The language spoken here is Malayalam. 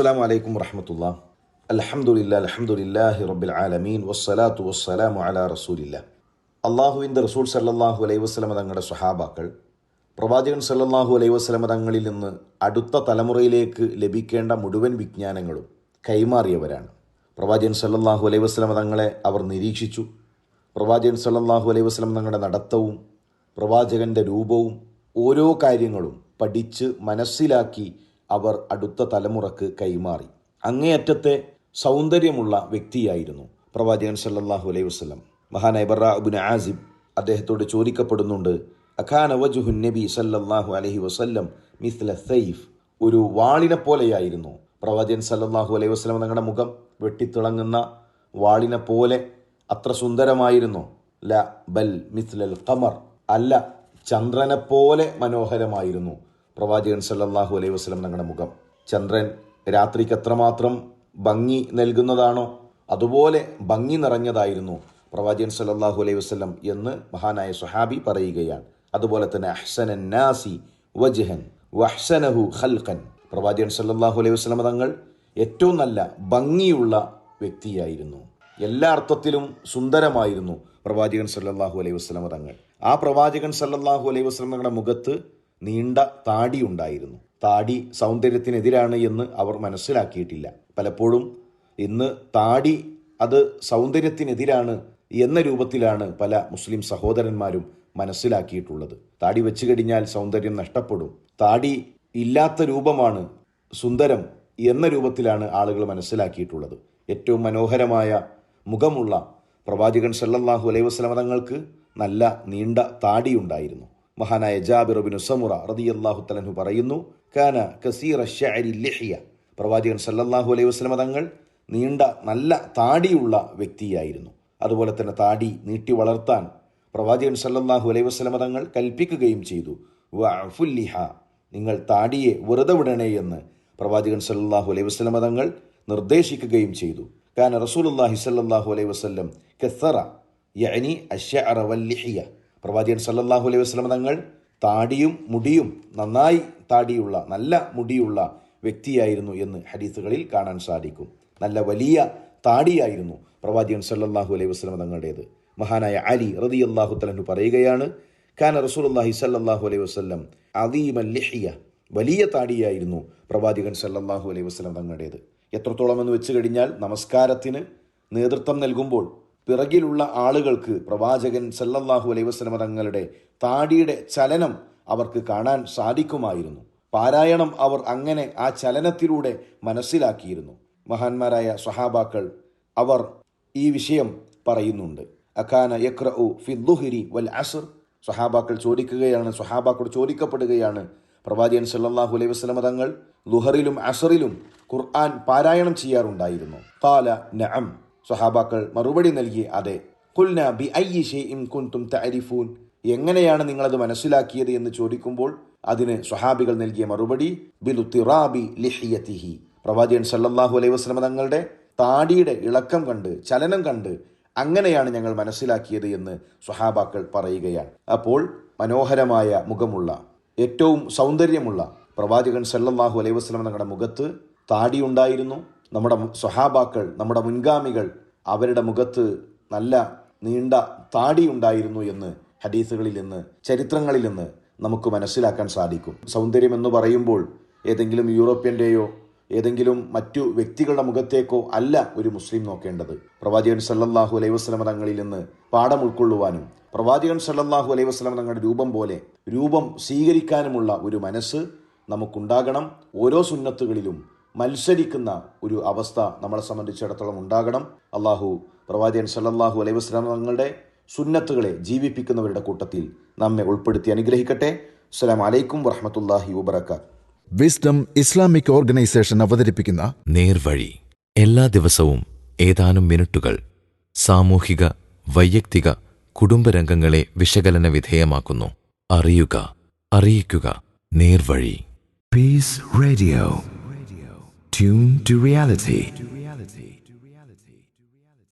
അസ്സലാമു അലൈക്കും വറഹമത്തുള്ള അലഹമുല്ല അൽഹംദുലില്ലാഹി റബ്ബിൽ ആലമീൻ. വസ്സലാത്തു വസ്സലാമു അലാ റസൂലില്ല അള്ളാഹുവിന്റെ റസൂൽ സല്ലല്ലാഹു അലൈഹി വസ്ലമ തങ്ങളുടെ സ്വഹാബാക്കൾ പ്രവാചകൻ സല്ലാഹു അലൈഹി വസ്ലമ തങ്ങളിൽ നിന്ന് അടുത്ത തലമുറയിലേക്ക് ലഭിക്കേണ്ട മുഴുവൻ വിജ്ഞാനങ്ങളും കൈമാറിയവരാണ്. പ്രവാചകൻ സല്ലാഹു അലൈഹി വസ്ലമ തങ്ങളെ അവർ നിരീക്ഷിച്ചു. പ്രവാചകൻ സല്ലാഹു അലൈഹി വസ്ലം തങ്ങളുടെ നടത്തവും പ്രവാചകന്റെ രൂപവും ഓരോ കാര്യങ്ങളും പഠിച്ച് മനസ്സിലാക്കി അവർ അടുത്ത തലമുറയ്ക്ക് കൈമാറി. അങ്ങേയറ്റത്തെ സൗന്ദര്യമുള്ള വ്യക്തിയായിരുന്നു പ്രവാചകൻ സല്ലാഹു അലൈഹി വസ്ലം മഹാനായ ബറ അബുൻ ആസിബ് അദ്ദേഹത്തോട് ചോദിക്കപ്പെടുന്നുണ്ട് അഖാന വജുഹുൻ നബി സല്ലല്ലാഹു അലൈഹി വസല്ലം മിസ്ല സൈഫ്? ഒരു വാളിനെ പോലെയായിരുന്നു പ്രവാചകൻ സല്ലാഹു അലൈഹി വസ്ലം തങ്ങളുടെ മുഖം. വെട്ടിത്തിളങ്ങുന്ന വാളിനെ പോലെ അത്ര സുന്ദരമായിരുന്നു. ല ബൽ മിസ്ലൽ ഖമർ. അല്ല ചന്ദ്രനെ പോലെ മനോഹരമായിരുന്നു. പ്രവാചകൻ സല്ലാഹു അലൈഹി വസ്ലം തങ്ങളുടെ മുഖം. ചന്ദ്രൻ രാത്രിക്ക് എത്രമാത്രം ഭംഗി നൽകുന്നതാണോ അതുപോലെ ഭംഗി നിറഞ്ഞതായിരുന്നു പ്രവാചകൻ സല്ലാഹു അലൈഹി വസ്ലം എന്ന് മഹാനായ സുഹാബി പറയുകയാണ്. അതുപോലെ തന്നെ അഹ്സനൻ നാസി വജ്ഹൻ വഹ്സനഹു ഖൽഖൻ. പ്രവാചകൻ സല്ലാഹു അലൈഹി വസ്ലം തങ്ങൾ ഏറ്റവും നല്ല ഭംഗിയുള്ള വ്യക്തിയായിരുന്നു. എല്ലാ അർത്ഥത്തിലും സുന്ദരമായിരുന്നു പ്രവാചകൻ സല്ലാഹു അലൈഹി വസ്ലമ തങ്ങൾ. ആ പ്രവാചകൻ സല്ലാഹു അലൈഹി വസ്ലം തങ്ങളുടെ മുഖത്ത് നീണ്ട താടി ഉണ്ടായിരുന്നു. താടി സൗന്ദര്യത്തിനെതിരാണ് എന്ന് അവർ മനസ്സിലാക്കിയിട്ടില്ല. പലപ്പോഴും ഇന്ന് താടി അത് സൗന്ദര്യത്തിനെതിരാണ് എന്ന രൂപത്തിലാണ് പല മുസ്ലിം സഹോദരന്മാരും മനസ്സിലാക്കിയിട്ടുള്ളത്. താടി വെച്ച് കഴിഞ്ഞാൽ സൗന്ദര്യം നഷ്ടപ്പെടും. താടി ഇല്ലാത്ത രൂപമാണ് സുന്ദരം എന്ന രൂപത്തിലാണ് ആളുകൾ മനസ്സിലാക്കിയിട്ടുള്ളത്. ഏറ്റവും മനോഹരമായ മുഖമുള്ള പ്രവാചകൻ സല്ലല്ലാഹു അലൈഹി വസ്ലമ തങ്ങൾക്ക് നല്ല നീണ്ട താടിയുണ്ടായിരുന്നു മഹാനായ ജാബിർ ബിൻ സമുറ റതിയല്ലാഹു തലഹു പറയുന്നു കാന കസീറ ഷഅരി ലിഹിയ. പ്രവാചകൻ സല്ലല്ലാഹു അലൈഹി വസ്ലമ തങ്ങൾ നീണ്ട നല്ല താടിയുള്ള വ്യക്തിയായിരുന്നു. അതുപോലെ തന്നെ താടി നീട്ടി വളർത്താൻ പ്രവാചകൻ സല്ലല്ലാഹു അലൈഹി വസ്ലമ തങ്ങൾ കൽപ്പിക്കുകയും ചെയ്തു. വഫുല്ലിഹ നിങ്ങൾ താടിയെ വെറുതെ വിടണേ എന്ന് പ്രവാചകൻ സല്ലല്ലാഹു അലൈഹി വസ്ലമ തങ്ങൾ നിർദ്ദേശിക്കുകയും ചെയ്തു. കാന റസൂലുള്ളാഹി സല്ലല്ലാഹു അലൈഹി വസല്ലം കസറ യഅനി അശ്ശഅറ വല്ലിഹിയ പ്രവാചകൻ സല്ലല്ലാഹു അലൈഹി വസല്ലം തങ്ങൾ താടിയും മുടിയും നന്നായി താടിയുള്ള നല്ല മുടിയുള്ള വ്യക്തിയായിരുന്നു എന്ന് ഹദീസുകളിൽ കാണാൻ സാധിക്കും. നല്ല വലിയ താടിയായിരുന്നു പ്രവാചകൻ സല്ലല്ലാഹു അലൈഹി വസല്ലം തങ്ങളുടേത്. മഹാനായ അലി റതി അള്ളാഹു തലഹു പറയുകയാണ് കാന റസൂലുള്ളാഹി സല്ലല്ലാഹു അലൈഹി വസ്ലം അദീമൽ ലിഹിയ വലിയ താടിയായിരുന്നു പ്രവാചകൻ സല്ലല്ലാഹു അലൈഹി വസ്ലം തങ്ങളുടേത്. എത്രത്തോളം എന്ന് വെച്ച് കഴിഞ്ഞാൽ നമസ്കാരത്തിന് നേതൃത്വം നൽകുമ്പോൾ പിറകിലുള്ള ആളുകൾക്ക് പ്രവാചകൻ സല്ലല്ലാഹു അലൈഹി വസല്ലം തങ്ങളുടെ താടിയുടെ ചലനം അവർക്ക് കാണാൻ സാധിക്കുമായിരുന്നു. പാരായണം അവർ അങ്ങനെ ആ ചലനത്തിലൂടെ മനസ്സിലാക്കിയിരുന്നു. മഹാന്മാരായ സഹാബാക്കൾ അവർ ഈ വിഷയം പറയുന്നുണ്ട്. അഖാന യക്ര ഫി ഫിദ്ദുഹിരി വൽ അസർ. സഹാബാക്കൾ ചോദിക്കുകയാണ് സഹാബാക്കളോട് ചോദിക്കപ്പെടുകയാണ് പ്രവാചകൻ സല്ലാഹു അലൈഹി വസ്ലമ തങ്ങൾ ലുഹറിലും അസറിലും ഖുർആൻ പാരായണം ചെയ്യാറുണ്ടായിരുന്നു. താല നഅം. സഹാബാക്കൾ മറുപടി നൽകി അതെ കുൽന ബി അയ്യി ഷൈഇൻ കുൻതും തഅരിഫൂൻ. എങ്ങനെയാണ് നിങ്ങളത് മനസ്സിലാക്കിയത് എന്ന് ചോദിക്കുമ്പോൾ അതിന് സ്വഹാബികൾ നൽകിയ മറുപടി ബിലുത്തിറാബി ലിഹിയത്തിഹി പ്രവാചകൻ സല്ലാഹു അലൈഹി വസ്ലമ തങ്ങളുടെ താടിയുടെ ഇളക്കം കണ്ട് ചലനം കണ്ട് അങ്ങനെയാണ് ഞങ്ങൾ മനസ്സിലാക്കിയത് എന്ന് സ്വഹാബാക്കൾ പറയുകയാണ്. അപ്പോൾ മനോഹരമായ മുഖമുള്ള ഏറ്റവും സൗന്ദര്യമുള്ള പ്രവാചകൻ സല്ലാഹു അലൈഹി വസ്ലമ തങ്ങളുടെ മുഖത്ത് താടിയുണ്ടായിരുന്നു നമ്മുടെ സ്വഹാബാക്കൾ നമ്മുടെ മുൻഗാമികൾ അവരുടെ മുഖത്ത് നല്ല നീണ്ട താടി ഉണ്ടായിരുന്നു എന്ന് ഹദീസുകളിൽ നിന്ന് ചരിത്രങ്ങളിൽ നിന്ന് നമുക്ക് മനസ്സിലാക്കാൻ സാധിക്കും. സൗന്ദര്യം എന്ന് പറയുമ്പോൾ ഏതെങ്കിലും യൂറോപ്യന്റെയോ ഏതെങ്കിലും മറ്റു വ്യക്തികളുടെ മുഖത്തേക്കോ അല്ല ഒരു മുസ്ലിം നോക്കേണ്ടത്. പ്രവാചകൻ സല്ലാഹു അലൈഹി വസ്ലമ തങ്ങളിൽ നിന്ന് പാഠം ഉൾക്കൊള്ളുവാനും പ്രവാചകൻ സല്ലാഹു അലൈഹി വസ്ലമ തങ്ങളുടെ രൂപം പോലെ രൂപം സ്വീകരിക്കാനുമുള്ള ഒരു മനസ്സ് നമുക്കുണ്ടാകണം. ഓരോ സുന്നത്തുകളിലും മത്സരിക്കുന്ന ഒരു അവസ്ഥ നമ്മളെ സംബന്ധിച്ചിടത്തോളം ഉണ്ടാകണം. അള്ളാഹു പ്രവാചകൻ സല്ലാഹു അലൈഹി വസ്ലാം തങ്ങളുടെ സുന്നത്തുകളെ ജീവിപ്പിക്കുന്നവരുടെ കൂട്ടത്തിൽ നമ്മെ ഉൾപ്പെടുത്തി അനുഗ്രഹിക്കട്ടെ. അസ്സലാം അലൈക്കും വറഹമത്തല്ലാഹി വബർക്കാത്ത് വിസ്ഡം ഇസ്ലാമിക് ഓർഗനൈസേഷൻ അവതരിപ്പിക്കുന്ന നേർവഴി. എല്ലാ ദിവസവും ഏതാനും മിനിറ്റുകൾ സാമൂഹിക വൈയക്തിക കുടുംബരംഗങ്ങളെ വിശകലന വിധേയമാക്കുന്നു. അറിയുക അറിയിക്കുക. നേർവഴി. Peace Radio. Tune to reality.